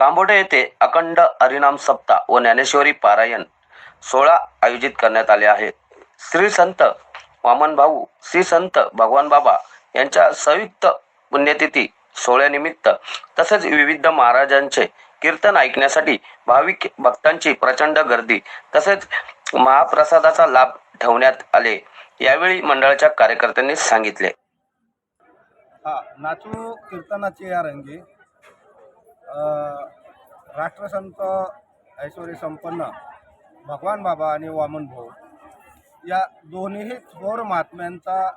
कांबोडे येथे अखंड हरिनाम सप्ताह व ज्ञानेश्वरी पारायण सोहळा आयोजित करण्यात आले आहे. श्री संत वामन भाऊ श्री संत भगवान बाबा यांच्या संयुक्त पुण्यतिथी सोहळ्यानिमित्त तसेच विविध महाराजांचे कीर्तन ऐकण्यासाठी भाविक भक्तांची प्रचंड गर्दी तसेच महाप्रसादाचा लाभ ठेवण्यात आले. यावेळी मंडळाच्या कार्यकर्त्यांनी सांगितले. हा नाचू कीर्तनाचे या रंगी. राष्ट्रसंत ऐश्वरी संपन्न भगवान बाबा आणि वामन भाऊ या दोन्हीही थोर महात्म्यांचा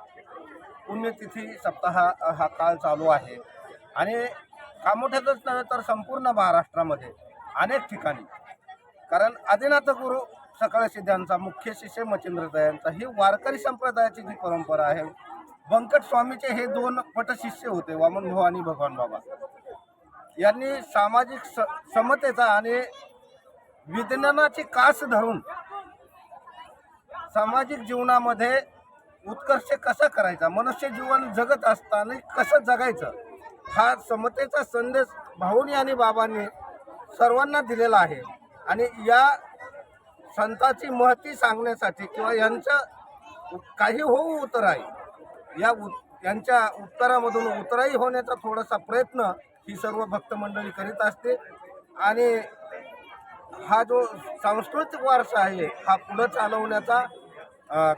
पुण्यतिथी सप्ताह हा काळ चालू आहे. आणि कामोठ्यातच नव्हे तर संपूर्ण महाराष्ट्रामध्ये अनेक ठिकाणी. कारण आदिनाथ गुरु सकाळ सिद्धांचा मुख्य शिष्य मच्छिंद्रदयांचा ही वारकरी संप्रदायाची जी परंपरा आहे व्यंकट स्वामीचे हे दोन पटशिष्य होते वामन भाऊ आणि भगवान बाबा. यांनी सामाजिक स समतेचा आणि विज्ञानाची कास धरून सामाजिक जीवनामध्ये उत्कर्ष कसा करायचा? मनुष्य जीवन जगत असताना कसं जगायचं? हा समतेचा संदेश भाऊनी आणि बाबांनी सर्वांना दिलेला आहे. आणि या संताची महती सांगण्यासाठी किंवा यांचं काही होऊ उतर आहे या उ यांच्या उत्तरामधून उतराई होण्याचा थोडासा प्रयत्न ही सर्व भक्त मंडळी करीत असते. आणि हा जो सांस्कृतिक वारसा आहे हा पुढं चालवण्याचा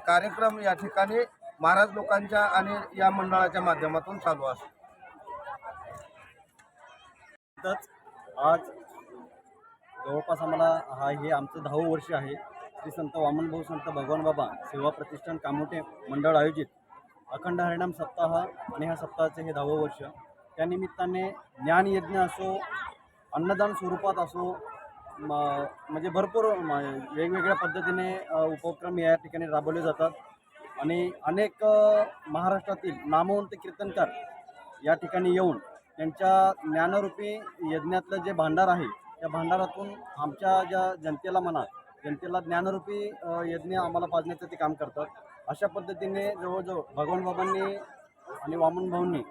कार्यक्रम या ठिकाणी महाराज लोकांच्या आणि या मंडळाच्या माध्यमातून चालू असतो. आज जवळपास आम्हाला हा हे आमचं दहावं वर्ष आहे. श्री संत वामनभाऊ संत भगवान बाबा सेवा प्रतिष्ठान कामोटे मंडळ आयोजित. अखंड हरिणाम सप्ताह आणि ह्या सप्ताहाचे हे दहावं वर्ष. त्यानिमित्ताने ज्ञानयज्ञ असो अन्नदान स्वरूपात असो म म्हणजे भरपूर म वेगवेगळ्या पद्धतीने उपक्रम या ठिकाणी राबवले जातात. आणि अनेक महाराष्ट्रातील नामवंत कीर्तनकार या ठिकाणी येऊन त्यांच्या ज्ञानरूपी यज्ञातलं जे भांडार आहे त्या भांडारातून आमच्या ज्या जनतेला म्हणा जनतेला ज्ञानरूपी यज्ञ आम्हाला पाजण्याचं ते काम करतात. अशा पद्धतीने जवळजवळ भगवान बाबांनी आणि वामन भाऊंनी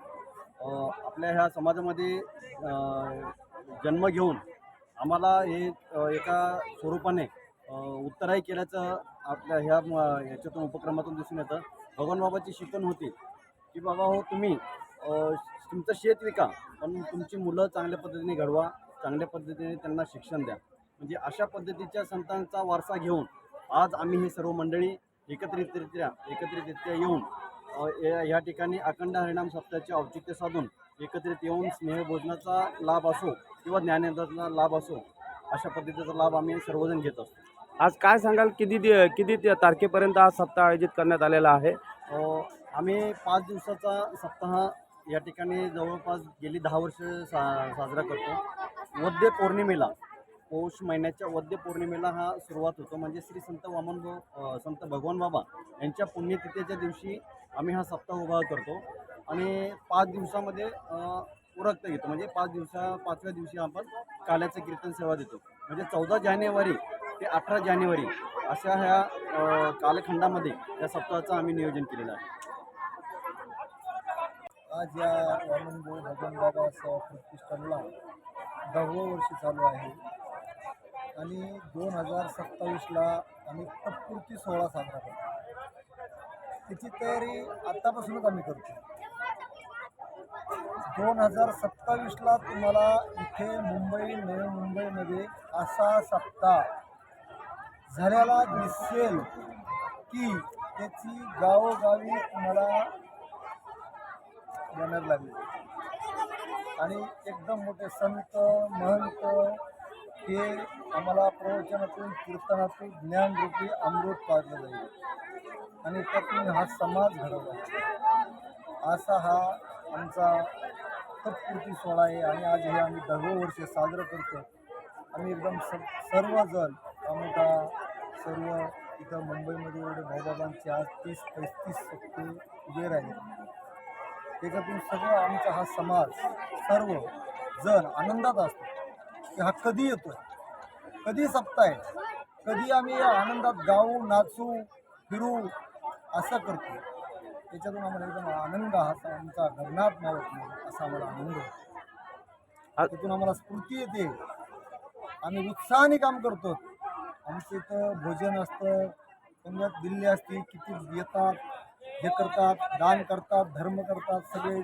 आपल्या ह्या समाजामध्ये जन्म घेऊन आम्हाला हे एका स्वरूपाने उत्तराई केल्याचं आपल्या ह्या ह्याच्यातून याच्यातून उपक्रमातून दिसून येतं. भगवान बाबाची शिकवण होती की बाबा हो तुम्ही तुमचं शेत विका पण तुमची मुलं चांगल्या पद्धतीने घडवा चांगल्या पद्धतीने त्यांना शिक्षण द्या. म्हणजे अशा पद्धतीच्या संतांचा वारसा घेऊन आज आम्ही हे सर्व मंडळी एकत्रितरित्या एकत्रितरित्या येऊन या या ठिकाणी अखंड हरिणाम सप्ताहाचे औचित्य साधून एकत्रित येऊन स्नेहभोजनाचा लाभ असो किंवा ज्ञानेंद्राचा लाभ असो अशा पद्धतीचा लाभ आम्ही सर्वजण घेत असतो. आज काय सांगाल? किती दि किती तारखेपर्यंत हा सप्ताह आयोजित करण्यात आलेला आहे? आम्ही पाच दिवसाचा सप्ताह या ठिकाणी जवळपास गेली दहा वर्ष सा साजरा करतो. वद्य पौर्णिमेला पौष महिन्याच्या वद्य पौर्णिमेला हा सुरुवात होतो. म्हणजे श्री संत वामन संत भगवान बाबा यांच्या पुण्यतिथीच्या दिवशी आम्ही हा सप्ताह उभा करतो आणि पाच दिवसामध्ये उरक्त घेतो म्हणजे पाच दिवसा पाचव्या दिवशी आपण काल्याचं कीर्तन सेवा देतो. म्हणजे चौदा जानेवारी ते अठरा जानेवारी अशा ह्या कालखंडामध्ये या सप्ताहाचं आम्ही नियोजन केलेलं आहे. आज या वामनभाऊ भगवान बाबा सेवा प्रतिष्ठानला दहावं वर्ष चालू आहे. आणि दोन हजार सत्तावीसला आम्ही तत्पुरती सोहळा साजरा करतो. त्याची तयारी आत्तापासूनच आम्ही करतो. दोन हजार सत्तावीसला तुम्हाला इथे मुंबई नवी मुंबईमध्ये असा सप्ताह झाल्याला दिसेल की त्याची गावोगावी तुम्हाला बॅनर लागले. आणि एकदम मोठे संत महंत हे आम्हाला प्रवचनातून कीर्तनातून ज्ञानरूपी अमृत पाजलं जाईल आणि त्यातून हा समाज घडवला. असा हा आमचा तत्पुरती सोहळा आहे आणि आज हे आम्ही दहावं वर्ष साजरं करतो. आम्ही एकदम स सर्वजण आमचा सर्व इथं मुंबईमध्ये एवढे भाऊबाबांचे आज तीस पस्तीस टक्के उभे राहिले. त्याच्यातून सगळं आमचा हा समाज सर्व जण आनंदात असतो. की हा कधी येतो कधी सप्ताह आहे? कधी आम्ही या आनंदात गाऊ नाचू फिरू असं करतो. त्याच्यातून आम्हाला एकदम आनंद हा आमचा गगनात मावत नाही असा आम्हाला आनंद होतो. तिथून आम्हाला स्फूर्ती येते. आम्ही उत्साहाने काम करतो. आमचं इथं भोजन असतं. समजा दिल्ली असते किती येतात हे करतात दान करतात धर्म करतात सगळे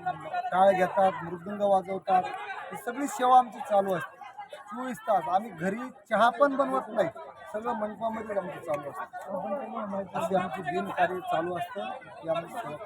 टाळ घेतात मृदुंग वाजवतात. ही सगळी सेवा आमची चालू असते. चोवीस तास. आम्ही घरी चहा पण बनवत नाही. सगळं मनपामध्येच आमचं चालू असतं. अशी आमची दिन कार्य चालू असतं यामध्ये